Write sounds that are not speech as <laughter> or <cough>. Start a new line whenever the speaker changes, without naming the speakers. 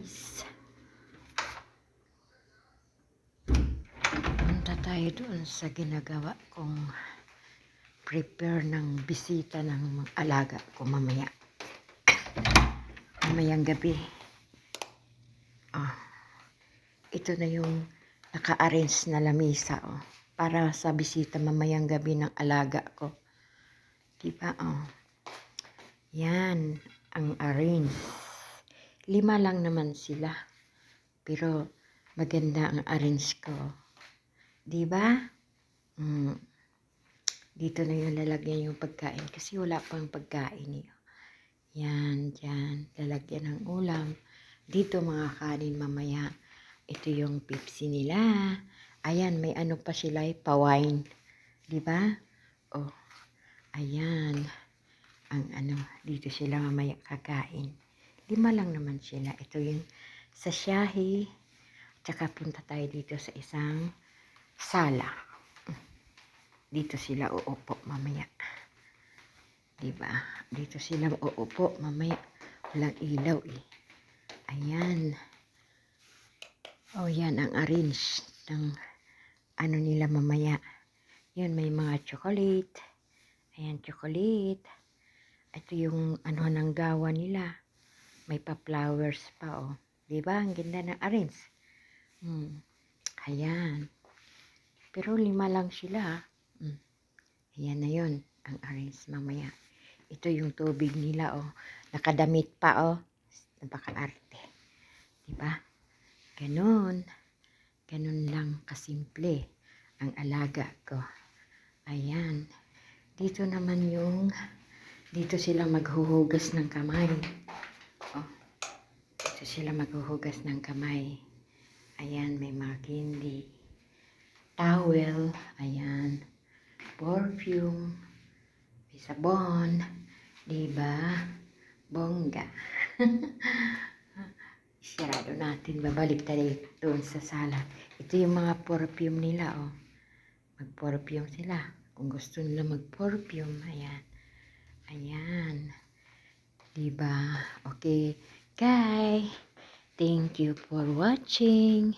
guys. Punta tayo doon sa ginagawa kong prepare ng bisita ng alaga ko mamaya. Mamayang gabi. Ah, ito na yung naka-arrange na lamisa oh, para sa bisita mamayang gabi ng alaga ko. Diba? Oh. Yan ang arrange. Lima lang naman sila. Pero maganda ang arrange ko. Di ba? Mm. Dito na yung lalagyan yung pagkain kasi wala pang pagkain eh. Yan, dyan. Lalagyan ng ulam. Dito mga kanin mamaya. Ito yung Pepsi nila. Ayan, may ano pa sila eh, pa-wine. Di ba? Oh, ayan. Ang ano, dito sila mamaya kakain. Lima lang naman sila. Ito yung sa Shahi. Tsaka punta tayo dito sa isang sala. Dito sila uupo mamaya. Diba? Dito sila uupo mamaya. Walang ilaw eh. Ayan. Oh, yan ang arrange ng ano nila mamaya. Yan, may mga chocolate. Ayan, chocolate. Ito yung ano ng gawa nila. May pa-flowers pa, oh. Diba? Ang ganda ng arrange. Hmm. Ayan. Pero lima lang sila? Hmm. Ayan na yun, ang arrange mamaya. Ito yung tubig nila, oh. Nakadamit pa, oh. Napaka-arte. Diba? Ganon. Ganon lang kasimple ang alaga ko. Ayan. Dito naman yung, dito sila maghuhugas ng kamay. Dito sila maghuhugas ng kamay. Ayan, may mga candy. Towel. Ayan. Perfume. May sabon. Diba? Bongga. <laughs> Isirado natin. Babalik tayo doon sa sala. Ito yung mga perfume nila, oh. Mag-perfume sila. Kung gusto nila mag-perfume, ayan. Ayan. Diba? Okay. Guys, thank you for watching.